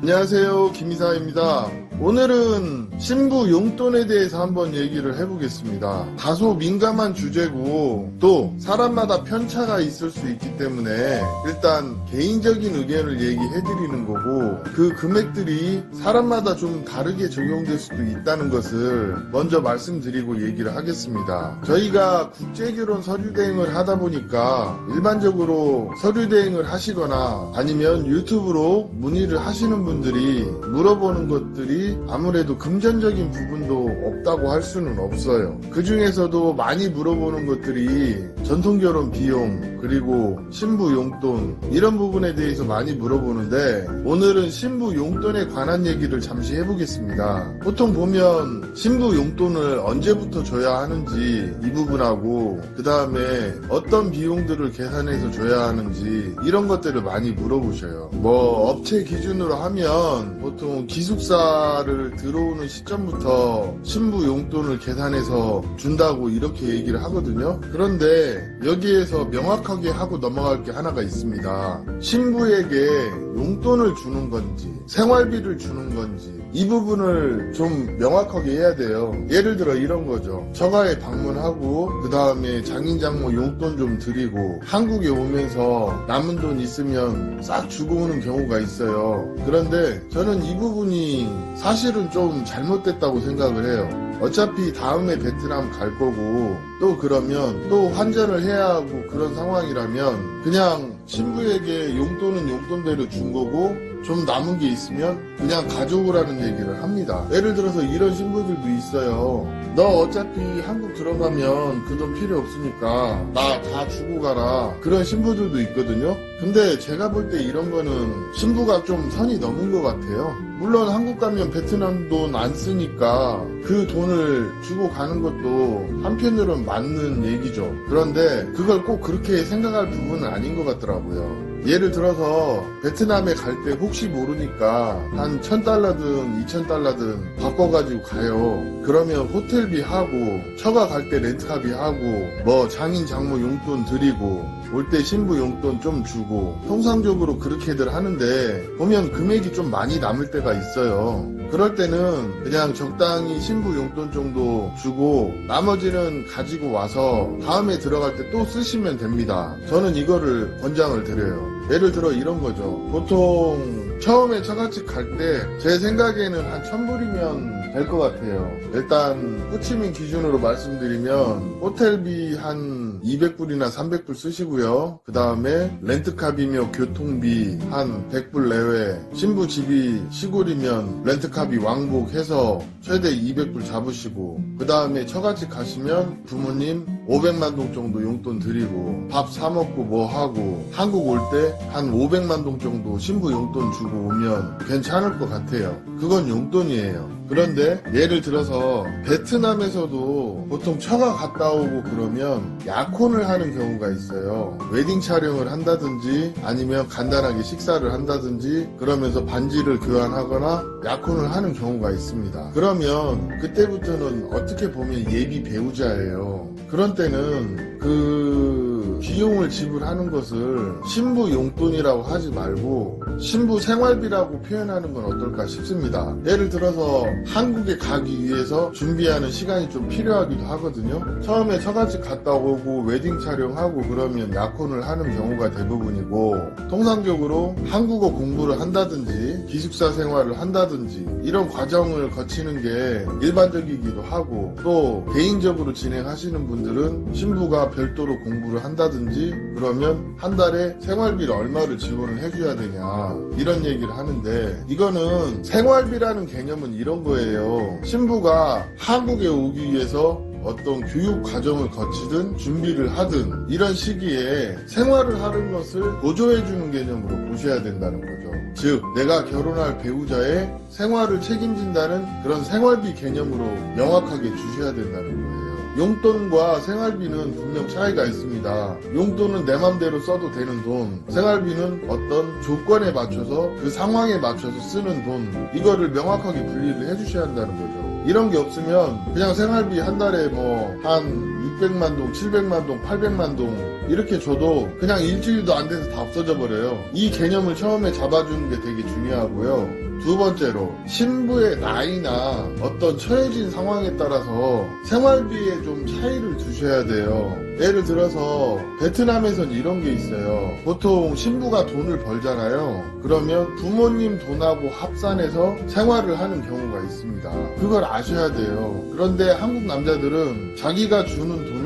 안녕하세요. 김이사입니다. 오늘은 신부 용돈에 대해서 한번 얘기를 해보겠습니다. 다소 민감한 주제고 또 사람마다 편차가 있을 수 있기 때문에 일단 개인적인 의견을 얘기해드리는 거고 그 금액들이 사람마다 좀 다르게 적용될 수도 있다는 것을 먼저 말씀드리고 얘기를 하겠습니다. 저희가 국제결혼 서류 대행을 하다 보니까 일반적으로 서류 대행을 하시거나 아니면 유튜브로 문의를 하시는 분들이 물어보는 것들이 아무래도 금전적인 부분도 없다고 할 수는 없어요. 그 중에서도 많이 물어보는 것들이 전통결혼 비용, 그리고 신부 용돈, 이런 부분에 대해서 많이 물어보는데, 오늘은 신부 용돈에 관한 얘기를 잠시 해보겠습니다. 보통 보면 신부 용돈을 언제부터 줘야 하는지 이 부분하고, 그 다음에 어떤 비용들을 계산해서 줘야 하는지, 이런 것들을 많이 물어보셔요. 뭐, 업체 기준으로 하면 보통 기숙사 를 들어오는 시점부터 신부 용돈을 계산해서 준다고 이렇게 얘기를 하거든요. 그런데 여기에서 명확하게 하고 넘어갈 게 하나가 있습니다. 신부에게 용돈을 주는 건지 생활비를 주는 건지 이 부분을 좀 명확하게 해야 돼요. 예를 들어 이런 거죠. 처가에 방문하고 그 다음에 장인장모 용돈 좀 드리고 한국에 오면서 남은 돈 있으면 싹 주고 오는 경우가 있어요. 그런데 저는 이 부분이 사실은 좀 잘못됐다고 생각을 해요. 어차피 다음에 베트남 갈 거고 또 그러면 또 환전을 해야 하고 그런 상황이라면 그냥 신부에게 용돈은 용돈대로 준 거고 좀 남은 게 있으면 그냥 가져오라는 얘기를 합니다. 예를 들어서 이런 신부들도 있어요. 너 어차피 한국 들어가면 그 돈 필요 없으니까 나 다 주고 가라. 그런 신부들도 있거든요. 근데 제가 볼 때 이런 거는 신부가 좀 선이 넘은 것 같아요. 물론 한국 가면 베트남 돈 안 쓰니까 그 돈을 주고 가는 것도 한편으로는 맞는 얘기죠. 그런데 그걸 꼭 그렇게 생각할 부분은 아닌 것 같더라고요. 예를 들어서 베트남에 갈 때 혹시 모르니까 한 1000달러든 2000달러든 바꿔가지고 가요. 그러면 호텔비 하고 처가 갈 때 렌트카비 하고 뭐 장인 장모 용돈 드리고 올 때 신부 용돈 좀 주고 통상적으로 그렇게들 하는데 보면 금액이 좀 많이 남을 때가 있어요. 그럴 때는 그냥 적당히 신부 용돈 정도 주고 나머지는 가지고 와서 다음에 들어갈 때 또 쓰시면 됩니다. 저는 이거를 권장을 드려요. 예를 들어 이런 거죠. 보통 처음에 처갓집 갈 때 제 생각에는 한 천불이면 될 것 같아요. 일단 호치민 기준으로 말씀드리면 호텔비 한 200불이나 300불 쓰시고요. 그 다음에 렌트카비며 교통비 한 100불 내외 신부 집이 시골이면 렌트카비 왕복해서 최대 200불 잡으시고 그 다음에 처갓집 가시면 부모님 500만 동 정도 용돈 드리고 밥 사 먹고 뭐 하고 한국 올 때 한 500만 동 정도 신부 용돈 주고 오면 괜찮을 것 같아요. 그건 용돈이에요. 그런데 예를 들어서 베트남에서도 보통 처가 갔다 오고 그러면 약 혼을 하는 경우가 있어요. 웨딩 촬영을 한다든지 아니면 간단하게 식사를 한다든지 그러면서 반지를 교환하거나 약혼을 하는 경우가 있습니다. 그러면 그때부터는 어떻게 보면 예비 배우자예요. 그런 때는 그 비용을 지불하는 것을 신부 용돈이라고 하지 말고 신부 생활비라고 표현하는 건 어떨까 싶습니다. 예를 들어서 한국에 가기 위해서 준비하는 시간이 좀 필요하기도 하거든요. 처음에 처갓집 갔다 오고 웨딩 촬영하고 그러면 약혼을 하는 경우가 대부분이고 통상적으로 한국어 공부를 한다든지 기숙사 생활을 한다든지 이런 과정을 거치는 게 일반적이기도 하고 또 개인적으로 진행하시는 분들은 신부가 별도로 공부를 한다든지 그러면 한 달에 생활비를 얼마를 지원을 해줘야 되냐 이런 얘기를 하는데 이거는 생활비라는 개념은 이런 거예요. 신부가 한국에 오기 위해서 어떤 교육 과정을 거치든 준비를 하든 이런 시기에 생활을 하는 것을 보조해주는 개념으로 보셔야 된다는 거죠. 즉, 내가 결혼할 배우자의 생활을 책임진다는 그런 생활비 개념으로 명확하게 주셔야 된다는 거예요. 용돈과 생활비는 분명 차이가 있습니다. 용돈은 내 맘대로 써도 되는 돈, 생활비는 어떤 조건에 맞춰서 그 상황에 맞춰서 쓰는 돈, 이거를 명확하게 분리를 해주셔야 한다는 거죠. 이런 게 없으면 그냥 생활비 한 달에 뭐 한 600만 동, 700만 동, 800만 동 이렇게 줘도 그냥 일주일도 안 돼서 다 없어져 버려요. 이 개념을 처음에 잡아주는 게 되게 중요하고요. 두 번째로 신부의 나이나 어떤 처해진 상황에 따라서 생활비에 좀 차이를 두셔야 돼요. 예를 들어서 베트남에선 이런 게 있어요. 보통 신부가 돈을 벌잖아요. 그러면 부모님 돈하고 합산해서 생활을 하는 경우가 있습니다. 그걸 아셔야 돼요. 그런데 한국 남자들은 자기가 주는 돈은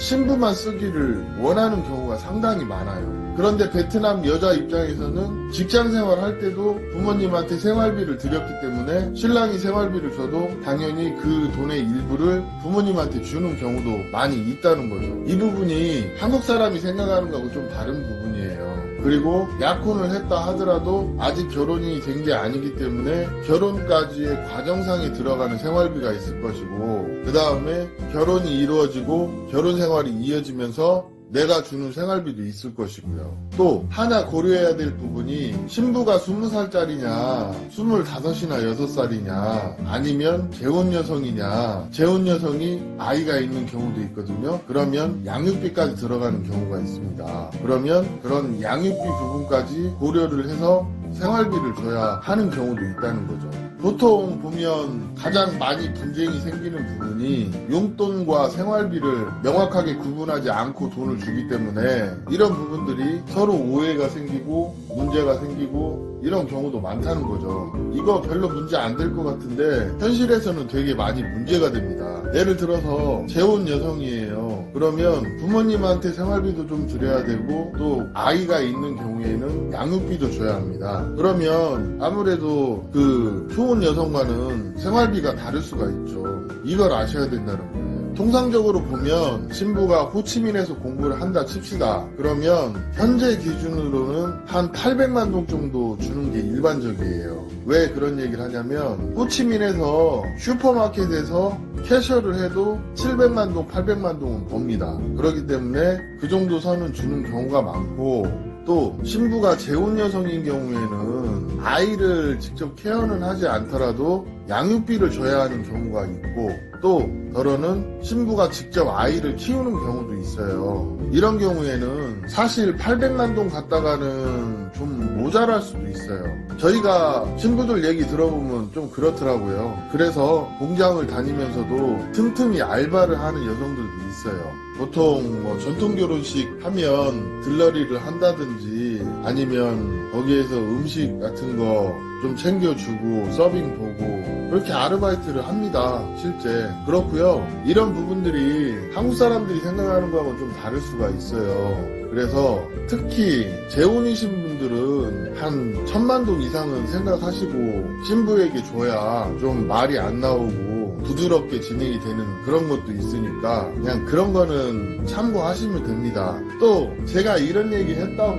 신부만 쓰기를 원하는 경우가 상당히 많아요. 그런데 베트남 여자 입장에서는 직장 생활 할 때도 부모님한테 생활비를 드렸기 때문에 신랑이 생활비를 줘도 당연히 그 돈의 일부를 부모님한테 주는 경우도 많이 있다는 거죠. 이 부분이 한국 사람이 생각하는 거하고 좀 다른 부분이에요. 그리고 약혼을 했다 하더라도 아직 결혼이 된 게 아니기 때문에 결혼까지의 과정상에 들어가는 생활비가 있을 것이고 그 다음에 결혼이 이루어지고 결혼 생활이 이어지면서 내가 주는 생활비도 있을 것이고요. 또 하나 고려해야 될 부분이 신부가 20살짜리냐 25이나 6살이냐 아니면 재혼 여성이냐 재혼 여성이 아이가 있는 경우도 있거든요. 그러면 양육비까지 들어가는 경우가 있습니다. 그러면 그런 양육비 부분까지 고려를 해서 생활비를 줘야 하는 경우도 있다는 거죠. 보통 보면 가장 많이 분쟁이 생기는 부분이 용돈과 생활비를 명확하게 구분하지 않고 돈을 주기 때문에 이런 부분들이 서로 오해가 생기고 문제가 생기고 이런 경우도 많다는 거죠. 이거 별로 문제 안 될 것 같은데 현실에서는 되게 많이 문제가 됩니다. 예를 들어서 재혼 여성이에요. 그러면 부모님한테 생활비도 좀 드려야 되고 또 아이가 있는 경우에는 양육비도 줘야 합니다. 그러면 아무래도 그 좋은 여성과는 생활비가 다를 수가 있죠. 이걸 아셔야 된다는 거예요. 통상적으로 보면 신부가 호치민에서 공부를 한다 칩시다. 그러면 현재 기준으로는 한 800만 동 정도 주는 게 일반적이에요. 왜 그런 얘기를 하냐면 호치민에서 슈퍼마켓에서 캐셔를 해도 700만 동, 800만 동은 법니다. 그렇기 때문에 그 정도 선은 주는 경우가 많고 또 신부가 재혼 여성인 경우에는 아이를 직접 케어는 하지 않더라도 양육비를 줘야 하는 경우가 있고 또 더러는 신부가 직접 아이를 키우는 경우도 있어요. 이런 경우에는 사실 800만 동 갔다가는 좀 모자랄 수도 있어요. 저희가 신부들 얘기 들어보면 좀 그렇더라고요. 그래서 공장을 다니면서도 틈틈이 알바를 하는 여성들도 있어요. 보통 뭐 전통 결혼식 하면 들러리를 한다든지 아니면 거기에서 음식 같은 거 좀 챙겨주고 서빙 보고 그렇게 아르바이트를 합니다 실제. 그렇고요. 이런 부분들이 한국 사람들이 생각하는 거하고 좀 다를 수가 있어요. 그래서 특히 재혼이신 분들은 한 천만 동 이상은 생각하시고 신부에게 줘야 좀 말이 안 나오고 부드럽게 진행이 되는 그런 것도 있으니까 그냥 그런 거는 참고하시면 됩니다. 또 제가 이런 얘기 했다고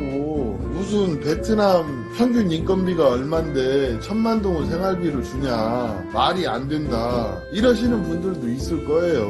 무슨 베트남 평균 인건비가 얼만데 천만 동을 생활비를 주냐 말이 안 된다 이러시는 분들도 있을 거예요.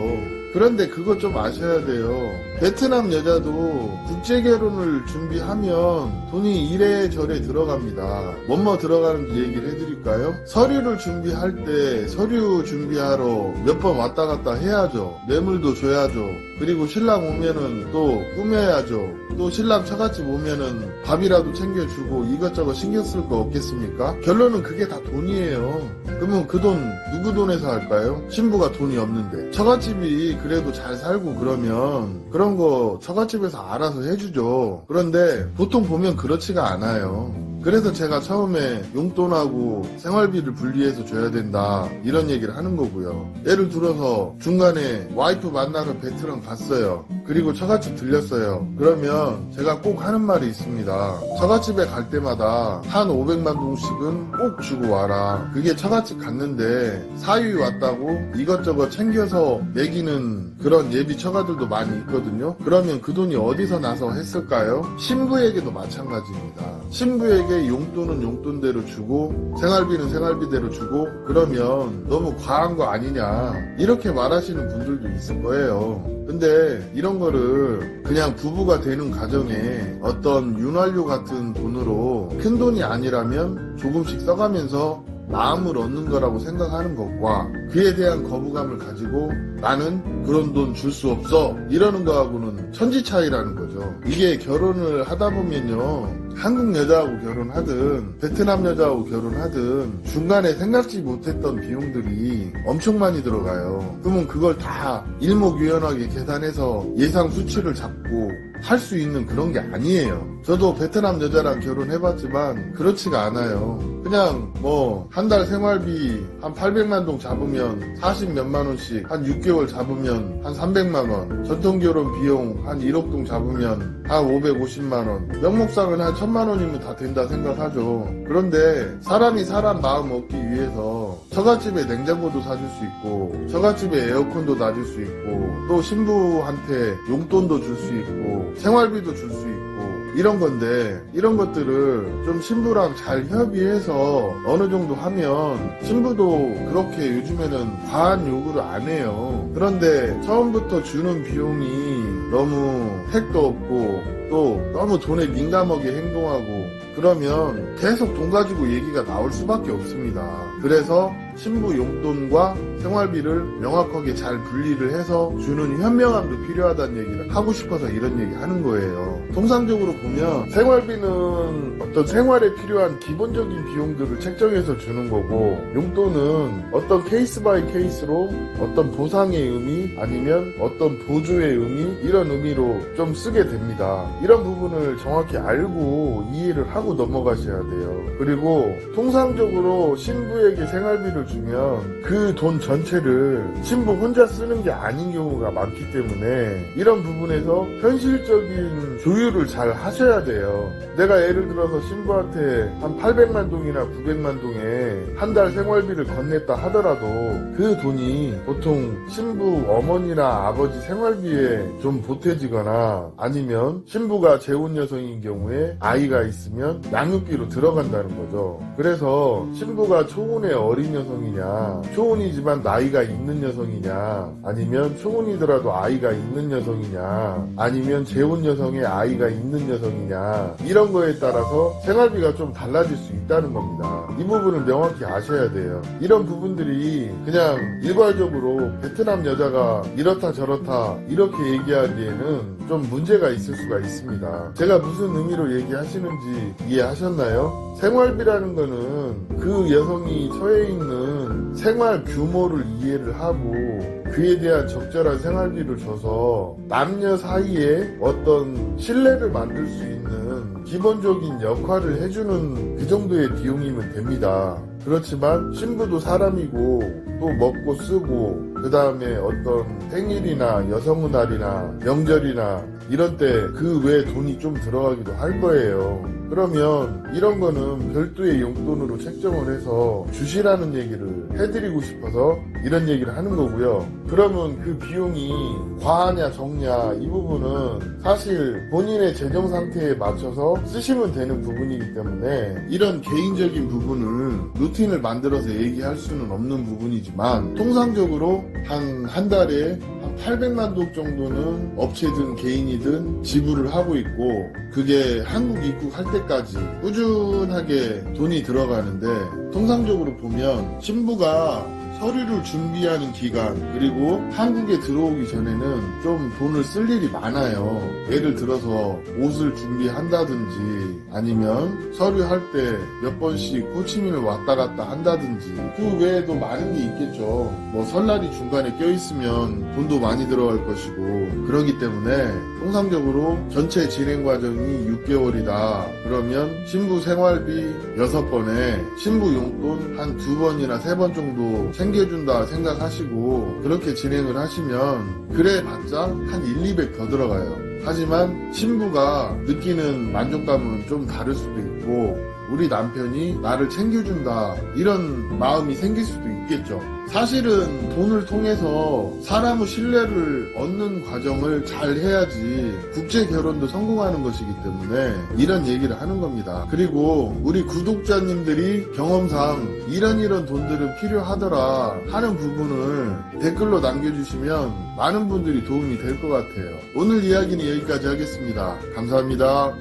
그런데 그거 좀 아셔야 돼요. 베트남 여자도 국제 결혼을 준비하면 돈이 이래저래 들어갑니다. 뭐뭐 들어가는지 얘기를 해드릴까요? 서류를 준비할 때 서류 준비하러 몇 번 왔다 갔다 해야죠. 뇌물도 줘야죠. 그리고 신랑 오면은 또 꾸며야죠. 또 신랑 처갓집 오면은 밥이라도 챙겨주고 이것저것 신경 쓸 거 없겠습니까? 결론은 그게 다 돈이에요. 그러면 그 돈 누구 돈에서 할까요? 신부가 돈이 없는데 처갓집이 그래도 잘 살고 그러면 그런 거 처갓집에서 알아서 해주죠. 그런데 보통 보면 그렇지가 않아요. 그래서 제가 처음에 용돈하고 생활비를 분리해서 줘야 된다 이런 얘기를 하는 거고요. 예를 들어서 중간에 와이프 만나러 베트남 갔어요. 그리고 처갓집 들렸어요. 그러면 제가 꼭 하는 말이 있습니다. 처갓집에 갈 때마다 한 500만 동씩은 꼭 주고 와라. 그게 처갓집 갔는데 사위 왔다고 이것저것 챙겨서 매기는 그런 예비 처가들도 많이 있거든요. 그러면 그 돈이 어디서 나서 했을까요? 신부에게도 마찬가지입니다. 신부에게 용돈은 용돈대로 주고 생활비는 생활비대로 주고 그러면 너무 과한 거 아니냐 이렇게 말하시는 분들도 있을 거예요. 근데 이런 거를 그냥 부부가 되는 가정에 어떤 윤활유 같은 돈으로 큰 돈이 아니라면 조금씩 써가면서 마음을 얻는 거라고 생각하는 것과 그에 대한 거부감을 가지고 나는 그런 돈 줄 수 없어 이러는 거하고는 천지 차이라는 거죠. 이게 결혼을 하다 보면요. 한국 여자하고 결혼하든 베트남 여자하고 결혼하든 중간에 생각지 못했던 비용들이 엄청 많이 들어가요. 그러면 그걸 다 일목요연하게 계산해서 예상 수치를 잡고 할 수 있는 그런 게 아니에요. 저도 베트남 여자랑 결혼해봤지만 그렇지가 않아요. 그냥 뭐 한 달 생활비 한 800만 동 잡으면 40 몇만 원씩 한 6개월 잡으면 한 300만 원 전통 결혼 비용 한 1억 동 잡으면 한 550만 원 명목상은 한 1000만 원이면 다 된다 생각하죠. 그런데 사람이 사람 마음 얻기 위해서 처갓집에 냉장고도 사줄 수 있고 처갓집에 에어컨도 놔줄 수 있고 또 신부한테 용돈도 줄 수 있고 생활비도 줄 수 있고 이런 건데 이런 것들을 좀 신부랑 잘 협의해서 어느 정도 하면 신부도 그렇게 요즘에는 과한 요구를 안 해요. 그런데 처음부터 주는 비용이 너무 택도 없고 또 너무 돈에 민감하게 행동하고 그러면 계속 돈 가지고 얘기가 나올 수밖에 없습니다. 그래서 신부 용돈과 생활비를 명확하게 잘 분리를 해서 주는 현명함도 필요하다는 얘기를 하고 싶어서 이런 얘기 하는 거예요. 통상적으로 보면 생활비는 어떤 생활에 필요한 기본적인 비용들을 책정해서 주는 거고 용돈은 어떤 케이스 바이 케이스로 어떤 보상의 의미 아니면 어떤 보조의 의미 이런 의미로 좀 쓰게 됩니다. 이런 부분을 정확히 알고 이해를 하고 넘어가셔야 돼요. 그리고 통상적으로 신부에게 생활비를 주면 그 돈 전체를 신부 혼자 쓰는 게 아닌 경우가 많기 때문에 이런 부분에서 현실적인 조율을 잘 하셔야 돼요. 내가 예를 들어서 신부한테 한 800만 동이나 900만 동에 한 달 생활비를 건넸다 하더라도 그 돈이 보통 신부 어머니나 아버지 생활비에 좀 보태지거나 아니면 신부가 재혼 여성인 경우에 아이가 있으면 양육비로 들어간다는 거죠. 그래서 신부가 초혼의 어린 여성 이냐, 초혼이지만 나이가 있는 여성이냐, 아니면 초혼이더라도 아이가 있는 여성이냐, 아니면 재혼 여성의 아이가 있는 여성이냐, 이런 거에 따라서 생활비가 좀 달라질 수 있다는 겁니다. 이 부분을 명확히 아셔야 돼요. 이런 부분들이 그냥 일괄적으로 베트남 여자가 이렇다 저렇다 이렇게 얘기하기에는 좀 문제가 있을 수가 있습니다. 제가 무슨 의미로 얘기하시는지 이해하셨나요? 생활비라는 거는 그 여성이 처해 있는 생활 규모를 이해를 하고 그에 대한 적절한 생활비를 줘서 남녀 사이에 어떤 신뢰를 만들 수 있는 기본적인 역할을 해주는 그 정도의 비용이면 됩니다. 그렇지만 신부도 사람이고 또 먹고 쓰고 그 다음에 어떤 생일이나 여성의 날이나 명절이나 이런 때 그 외에 돈이 좀 들어가기도 할 거예요. 그러면 이런 거는 별도의 용돈으로 책정을 해서 주시라는 얘기를 해드리고 싶어서 이런 얘기를 하는 거고요. 그러면 그 비용이 과하냐 적냐 이 부분은 사실 본인의 재정 상태에 맞춰서 쓰시면 되는 부분이기 때문에 이런 개인적인 부분을 루틴을 만들어서 얘기할 수는 없는 부분이지만 통상적으로 한 한 달에 한 800만 동 정도는 업체든 개인이든 지불을 하고 있고 그게 한국 입국할 때까지 꾸준하게 돈이 들어가는데 통상적으로 보면 신부가 서류를 준비하는 기간 그리고 한국에 들어오기 전에는 좀 돈을 쓸 일이 많아요. 예를 들어서 옷을 준비한다든지 아니면 서류 할 때 몇 번씩 호치민을 왔다 갔다 한다든지 그 외에도 많은 게 있겠죠. 뭐 설날이 중간에 껴있으면 돈도 많이 들어갈 것이고 그러기 때문에 통상적으로 전체 진행 과정이 6개월이다. 그러면 신부 생활비 6번에 신부 용돈 한두 번이나 세번 정도 챙겨준다 생각하시고 그렇게 진행을 하시면 그래 봤자 한 1, 200 더 들어가요. 하지만 신부가 느끼는 만족감은 좀 다를 수도 있고 우리 남편이 나를 챙겨준다 이런 마음이 생길 수도 있겠죠. 사실은 돈을 통해서 사람의 신뢰를 얻는 과정을 잘 해야지 국제 결혼도 성공하는 것이기 때문에 이런 얘기를 하는 겁니다. 그리고 우리 구독자님들이 경험상 이런 이런 돈들은 필요하더라 하는 부분을 댓글로 남겨주시면 많은 분들이 도움이 될 것 같아요. 오늘 이야기는 여기까지 하겠습니다. 감사합니다.